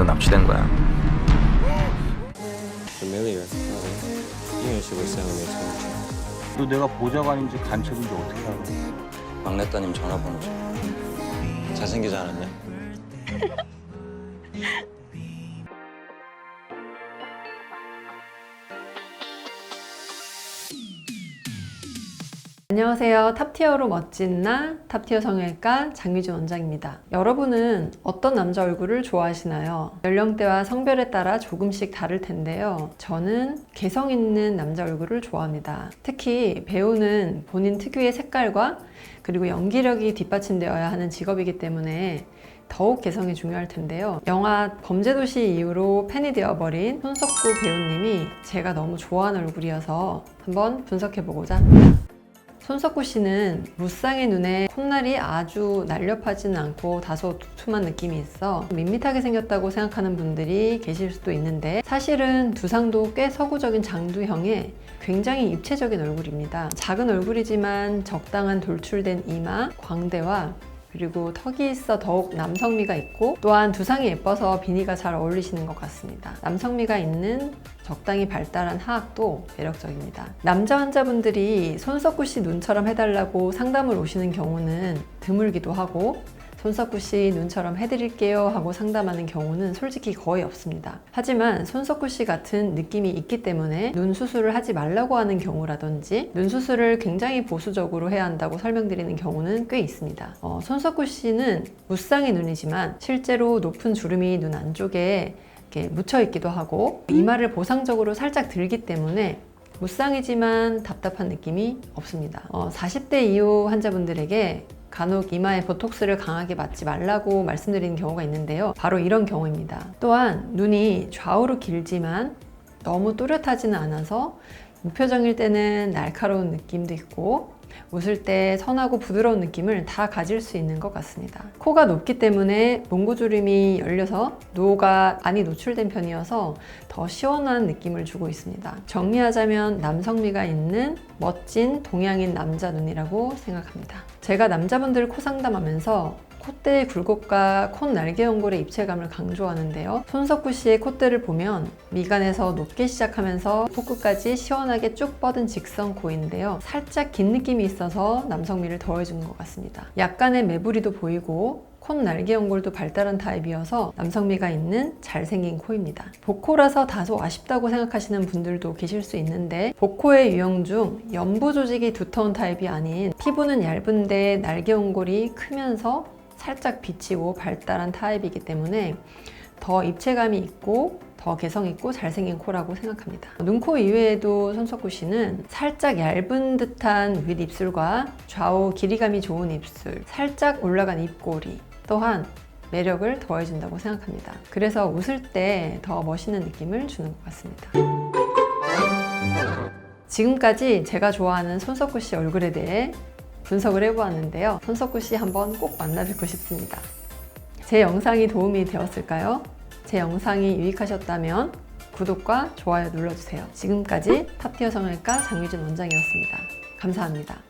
너 납치된 거야. familiar. 어, 이현 it to me. 너 내가 보좌관인지 간첩인지 어떻게 알아? 막내 따님 전화번호죠. 잘생기지 않았냐? 안녕하세요. 탑티어로 멋진 나 탑티어 성형외과 장유진 원장입니다. 여러분은 어떤 남자 얼굴을 좋아하시나요? 연령대와 성별에 따라 조금씩 다를 텐데요. 저는 개성 있는 남자 얼굴을 좋아합니다. 특히 배우는 본인 특유의 색깔과 그리고 연기력이 뒷받침되어야 하는 직업이기 때문에 더욱 개성이 중요할 텐데요. 영화 범죄도시 이후로 팬이 되어버린 손석구 배우님이 제가 너무 좋아하는 얼굴이어서 한번 분석해보고자 합니다. 손석구 씨는 무쌍의 눈에 콧날이 아주 날렵하지는 않고 다소 두툼한 느낌이 있어 밋밋하게 생겼다고 생각하는 분들이 계실 수도 있는데 사실은 두상도 꽤 서구적인 장두형의 굉장히 입체적인 얼굴입니다. 작은 얼굴이지만 적당한 돌출된 이마, 광대와 그리고 턱이 있어 더욱 남성미가 있고 또한 두상이 예뻐서 비니가 잘 어울리시는 것 같습니다. 남성미가 있는 적당히 발달한 하악도 매력적입니다. 남자 환자분들이 손석구 씨 눈처럼 해달라고 상담을 오시는 경우는 드물기도 하고 손석구 씨 눈처럼 해드릴게요 하고 상담하는 경우는 솔직히 거의 없습니다. 하지만 손석구 씨 같은 느낌이 있기 때문에 눈 수술을 하지 말라고 하는 경우라든지 눈 수술을 굉장히 보수적으로 해야 한다고 설명드리는 경우는 꽤 있습니다. 어, 손석구 씨는 무쌍의 눈이지만 실제로 높은 주름이 눈 안쪽에 이렇게 묻혀 있기도 하고 이마를 보상적으로 살짝 들기 때문에 무쌍이지만 답답한 느낌이 없습니다. 어, 40대 이후 환자분들에게 간혹 이마에 보톡스를 강하게 맞지 말라고 말씀드리는 경우가 있는데요. 바로 이런 경우입니다. 또한 눈이 좌우로 길지만 너무 또렷하지는 않아서 무표정일 때는 날카로운 느낌도 있고 웃을 때 선하고 부드러운 느낌을 다 가질 수 있는 것 같습니다. 코가 높기 때문에 몽고주름이 열려서 노가 많이 노출된 편이어서 더 시원한 느낌을 주고 있습니다. 정리하자면 남성미가 있는 멋진 동양인 남자 눈이라고 생각합니다. 제가 남자분들 코 상담하면서 콧대의 굴곡과 콧 날개 연골의 입체감을 강조하는데요. 손석구 씨의 콧대를 보면 미간에서 높게 시작하면서 코끝까지 시원하게 쭉 뻗은 직선 코인데요. 살짝 긴 느낌이 있어서 남성미를 더해주는 것 같습니다. 약간의 매부리도 보이고 콧 날개 연골도 발달한 타입이어서 남성미가 있는 잘생긴 코입니다. 복코라서 다소 아쉽다고 생각하시는 분들도 계실 수 있는데 복코의 유형 중 연부 조직이 두터운 타입이 아닌 피부는 얇은데 날개 연골이 크면서 살짝 비치고 발달한 타입이기 때문에 더 입체감이 있고 더 개성 있고 잘생긴 코라고 생각합니다. 눈 코 이외에도 손석구 씨는 살짝 얇은 듯한 윗입술과 좌우 길이감이 좋은 입술, 살짝 올라간 입꼬리, 또한 매력을 더해준다고 생각합니다. 그래서 웃을 때 더 멋있는 느낌을 주는 것 같습니다. 지금까지 제가 좋아하는 손석구 씨 얼굴에 대해 분석을 해보았는데요. 손석구 씨 한번 꼭 만나 뵙고 싶습니다. 제 영상이 도움이 되었을까요? 제 영상이 유익하셨다면 구독과 좋아요 눌러주세요. 지금까지 탑티어 성형외과 장유진 원장이었습니다. 감사합니다.